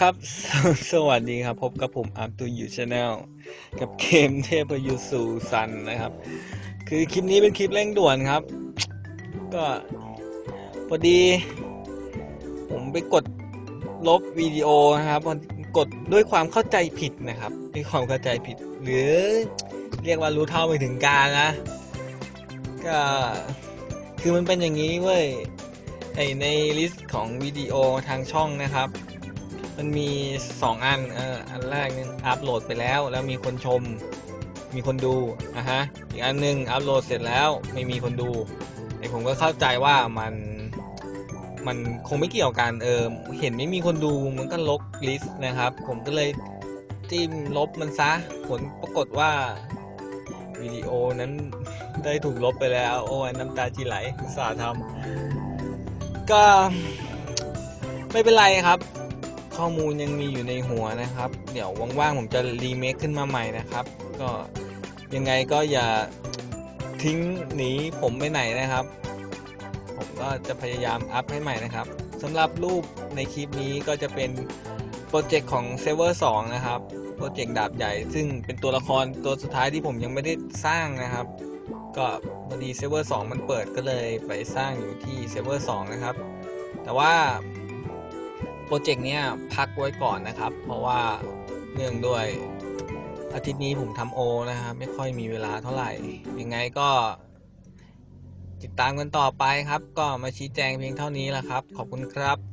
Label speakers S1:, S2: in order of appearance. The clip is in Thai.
S1: ครับสวัสดีครับ พบกับผมอาร์ตูยูชาแนลกับเกมเทพยุสูซันนะครับ คือคลิปนี้เป็นคลิปเร่งด่วนครับ ก็พอดี ผมไปกดลบวิดีโอนะครับกดด้วยความเข้าใจผิดนะครับด้วยความเข้าใจผิด หรือเรียกว่ารู้เท่าไม่ถึงการนะ ก็คือมันเป็นอย่างนี้เว้ย ไอในลิสต์ของวิดีโอทางช่องนะครับ มันมี 2 อันเอออันแรกนึงอัพโหลดไปแล้ว แล้วมีคนชม มีคนดูอะฮะอีกอันหนึงอัพโหลดเสร็จแล้วไม่มีคนดูไอผมก็เข้าใจว่ามันมันคงไม่เกี่ยวกันเออเห็นไม่มีคนดูมันก็ลบลิสต์นะครับ ผมก็เลยจิ้มลบมันซะ ผลปรากฏว่าวิดีโอนั้นได้ถูกลบไปแล้ว โอ้ยน้ำตาจีไหลสาห์ทำ ก็ไม่เป็นไรครับ ข้อมูลยังมีอยู่ในหัวนะครับ เดี๋ยวว่างๆผมจะรีเมคขึ้นมาใหม่นะครับ ก็ยังไงก็อย่าทิ้งหนีผมไปไหนนะครับ ผมก็จะพยายามอัพให้ใหม่นะครับสำหรับรูปในคลิปนี้ก็จะเป็นโปรเจกต์ของเซเวอร์2นะครับ โปรเจกต์ดาบใหญ่ ซึ่งเป็นตัวละครตัวสุดท้ายที่ผมยังไม่ได้สร้างนะครับ ก็พอดีเซเวอร์2มันเปิดก็เลยไปสร้างอยู่ที่เซเวอร์2นะครับ แต่ว่าโปรเจกต์เนี้ยพักไว้ก่อนนะครับ เพราะว่าเนื่องด้วยอาทิตย์นี้ผมทำโอนะครับไม่ค่อยมีเวลาเท่าไหร่ ยังไงก็ ติดตามกันต่อไปครับ ก็มาชี้แจงเพียงเท่านี้แหละครับ ขอบคุณครับ